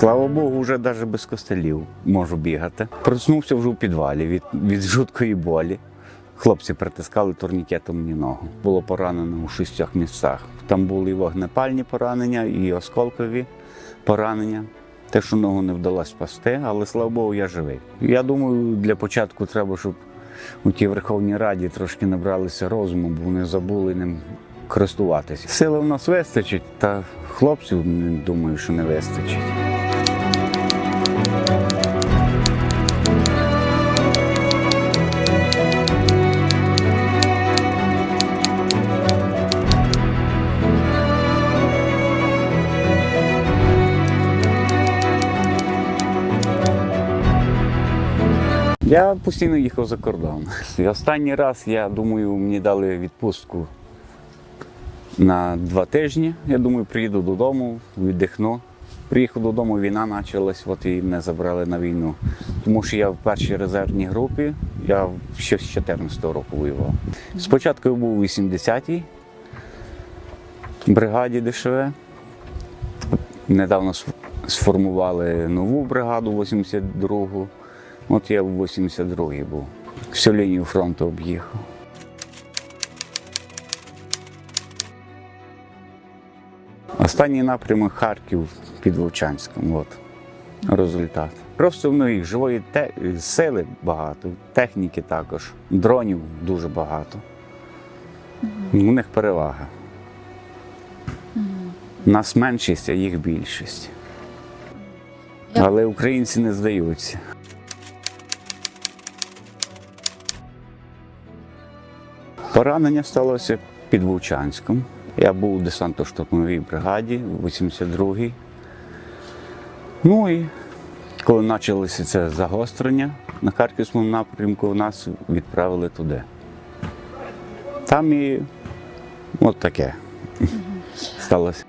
Слава Богу, вже навіть без костелів можу бігати. Проснувся вже у підвалі від, від жуткої болі. Хлопці притискали турнікетом мені ногу. Було поранено у шістьох місцях. Там були і вогнепальні поранення, і осколкові поранення. Те, що ногу не вдалося спасти, але слава Богу, я живий. Я думаю, для початку треба, щоб у тій Верховній Раді трошки набралися розуму, бо вони забули ним користуватися. Сили в нас вистачить, та хлопців думаю, що не вистачить. Я постійно їхав за кордон. І останній раз, я думаю, мені дали відпустку на два тижні. Я думаю, приїду додому, віддихну. Приїхав додому, війна почалась, от і мене забрали на війну. Тому що я в першій резервній групі, я ще з 14 року воював. Спочатку я був у 80-й бригаді ДШВ. Недавно сформували нову бригаду 82-гу. От я в 82-й був. Всю лінію фронту об'їхав. Останній напрямок Харків під Вовчанськом. От результат. Просто в них живої те... сили багато, техніки також, дронів дуже багато. У них перевага. Нас меншість, а їх більшість. Я- Але українці не здаються. Поранення сталося під Вовчанськом. Я був у десантно-штурмовій бригаді, 82-й. Ну і коли почалося це загострення на Харківському напрямку, нас відправили туди. Там і от таке сталося.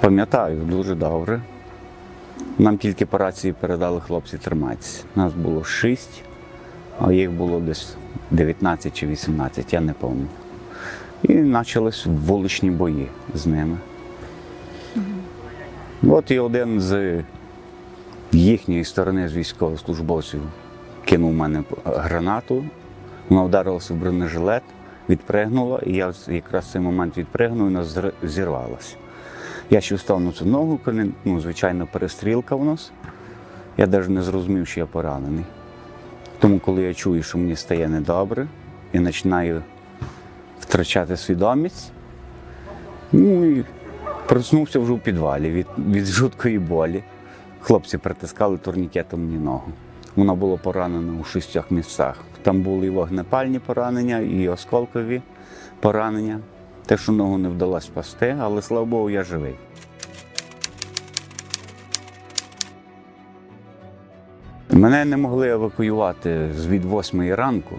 Пам'ятаю дуже добре. Нам тільки по рації передали хлопці триматися. Нас було шість, а їх було десь 19 чи 18, я не пам'ятаю. І почались вуличні бої з ними. От і один з їхньої сторони, з військовослужбовців, кинув мене гранату, вона вдарилася в бронежилет, відпригнула, і я якраз в цей момент відпригнув, і вона зірвалася. Я ще встав на цю ногу, коли, ну, звичайно, перестрілка в нас. Я навіть не зрозумів, що я поранений. Тому, коли я чую, що мені стає недобре, і починаю втрачати свідомість, ну і проснувся вже у підвалі від, від жуткої болі. Хлопці притискали турнікетом мені ногу. Вона була поранена у шістьох місцях. Там були і вогнепальні поранення, і осколкові поранення. Те, що ногу не вдалося спасти, але слава Богу, я живий. Мене не могли евакуювати з від 8 ранку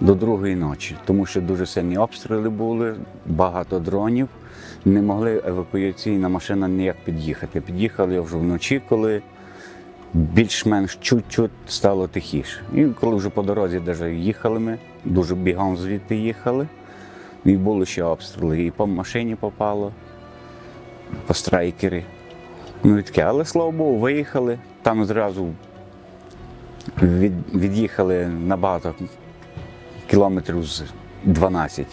до 2 ночі, тому що дуже сильні обстріли були, багато дронів. Не могли евакуаційна машина ніяк під'їхати. Під'їхали вже вночі, коли більш-менш чуть-чуть стало тихіше. І коли вже по дорозі даже їхали ми, дуже бігом звідти їхали. І були ще обстріли. І по машині попало, по страйкері. Ну і таке. Але слава Богу, виїхали. Там зразу від, від'їхали набагато кілометрів з 12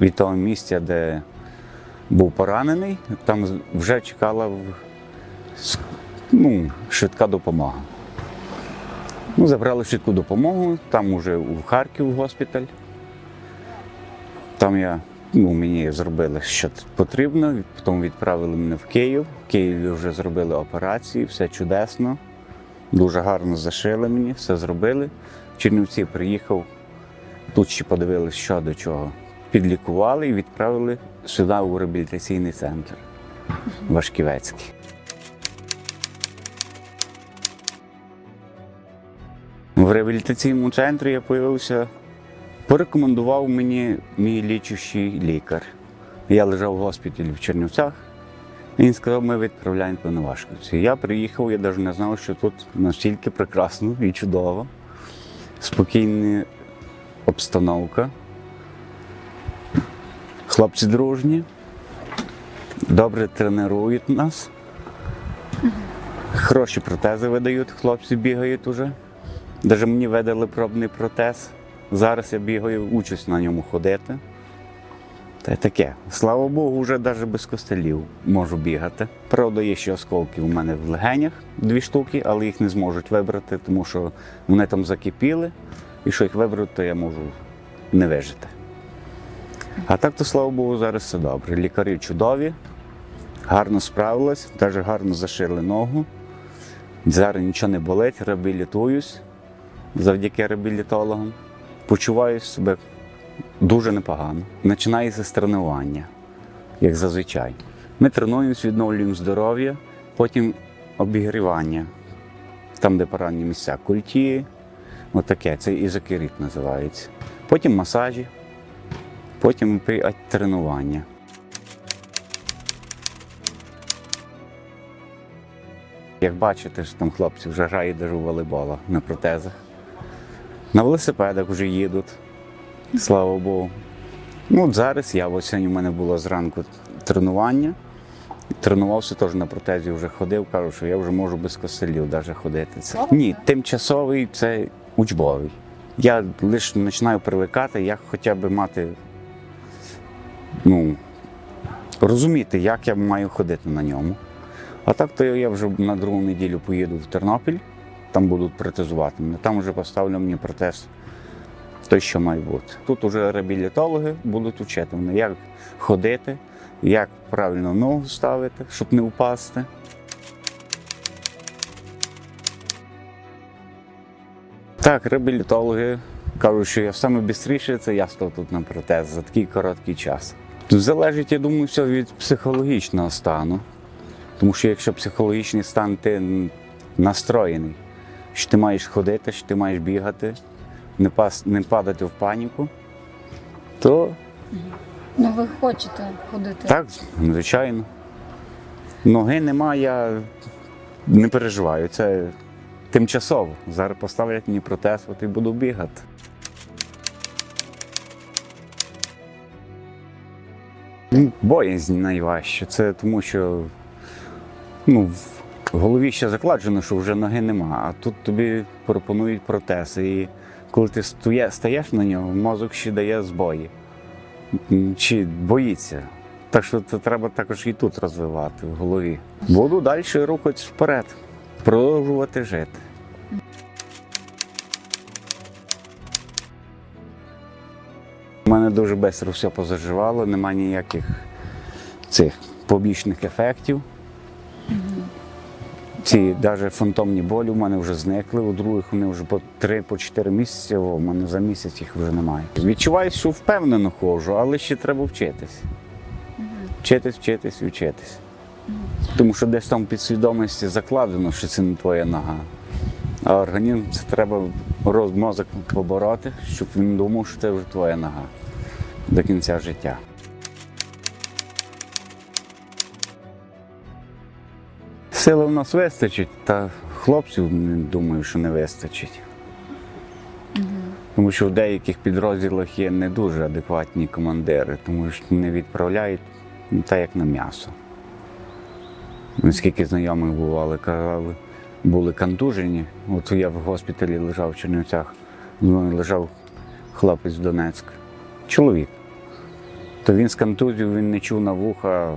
від того місця, де був поранений. Там вже чекала ну, швидка допомога. Ну, забрали швидку допомогу, там уже у Харків госпіталь. Там я, ну, мені зробили, що потрібно, потім відправили мене в Київ. В Києві вже зробили операції, все чудесно. Дуже гарно зашили мені, все зробили. В Чернівці приїхав, тут ще подивилися, що до чого. Підлікували і відправили сюди у реабілітаційний центр Вашківецький. В реабілітаційному центрі я з'явився Порекомендував мені мій лічущий лікар. Я лежав в госпіталі в Чернівцях. Він сказав, ми відправляємо по Новашківці. Я приїхав, я навіть не знав, що тут настільки прекрасно і чудово, спокійна обстановка. Хлопці дружні. Добре тренують нас. Хороші протези видають, хлопці бігають уже. Навіть мені видали пробний протез. Зараз я бігаю, учусь на ньому ходити. Та й таке. Слава Богу, вже навіть без костелів можу бігати. Правда, є ще осколки у мене в легенях, дві штуки, але їх не зможуть вибрати, тому що вони там закипіли, і що їх вибрати, то я можу не вижити. А так, то слава Богу, зараз все добре. Лікарі чудові, гарно справились, навіть гарно зашили ногу. Зараз нічого не болить, реабілітуюсь завдяки реабілітологам. Почуваю себе дуже непогано. Починається з тренування, як зазвичай. Ми тренуємося, відновлюємо здоров'я, потім обігрівання, там, де поранені місця, культі, отаке, це ізокерит називається. Потім масажі, потім тренування. Як бачите, що там хлопці вже грають даже у волейбола на протезах. На велосипедах вже їдуть, слава Богу. Ну, от зараз я, сьогодні в мене було зранку тренування. Тренувався теж на протезі, вже ходив, кажу, що я вже можу без костелів навіть ходити. Це, ні, тимчасовий це учбовий. Я лише починаю привикати, як хоча б мати, ну, розуміти, як я маю ходити на ньому. А так то я вже на другу неділю поїду в Тернопіль, там будуть протезувати мене. Там вже поставлю мені протез той, що має бути. Тут вже реабілітологи будуть вчити мене, як ходити, як правильно ногу ставити, щоб не впасти. Так, реабілітологи кажуть, що я швидше це я став тут на протез за такий короткий час. Тут залежить, я думаю, все від психологічного стану. Тому що якщо психологічний стан ти настроєний, що ти маєш ходити, що ти маєш бігати, не, пас, не падати в паніку, то Ну ви хочете ходити. так, звичайно. Ноги немає, я не переживаю. Це тимчасово. Зараз поставлять мені протез, от і буду бігати. Ну, Боязнь найважче. Це тому, що ну, в голові ще закладено, що вже ноги нема, а тут тобі пропонують протез. І коли ти стаєш на нього, мозок ще дає збої. Чи боїться. Так що це треба також і тут розвивати в голові. Буду далі рухатись вперед, продовжувати жити. У мене дуже швидко все позаживало, немає ніяких цих побічних ефектів. Ці навіть фантомні болі в мене вже зникли, у других вони вже по 3-4 місяці, в мене за місяць їх вже немає. Відчуваю, що впевнено ходжу, але ще треба вчитись. Вчитись, вчитись і вчитись. Тому що десь там в підсвідомості закладено, що це не твоя нога. А організм це треба роз- мозок побороти, щоб він думав, що це вже твоя нога до кінця життя. Сили в нас вистачить, та хлопців думаю, що не вистачить. Тому що в деяких підрозділах є не дуже адекватні командири, тому що не відправляють ну, так, як на м'ясо. Скільки знайомих бували, казали, були контужені. От я в госпіталі лежав в Чернівцях, з мною лежав хлопець з Донецька, чоловік. То він з контузією, він не чув на вуха,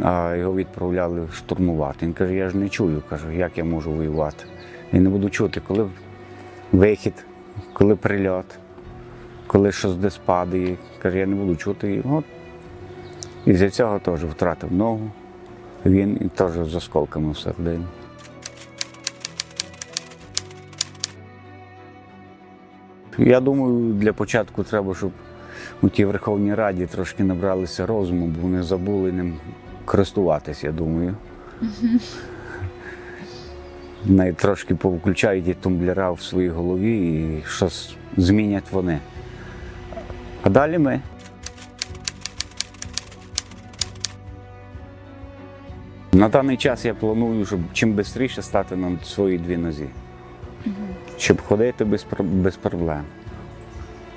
а його відправляли штурмувати. Він каже, я ж не чую, кажу, як я можу воювати. Я не буду чути, коли вихід, коли прильот, коли щось десь падає. Каже, я не буду чути. І, от, і з цього теж втратив ногу. Він теж з осколками всередині. Я думаю, для початку треба, щоб у тій Верховній Раді трошки набралися розуму, бо вони забули ним користуватись, я думаю. Навіть трошки повключають ті тумблера в своїй голові і щось змінять вони. А далі ми. На даний час я планую, щоб чим швидше стати на свої дві нозі. Щоб ходити без, без проблем.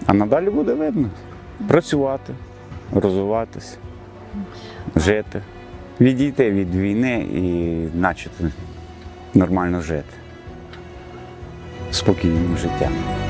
А надалі буде видно. Працювати, розвиватися, жити. Відійти від війни і почати нормально жити. Спокійним життям.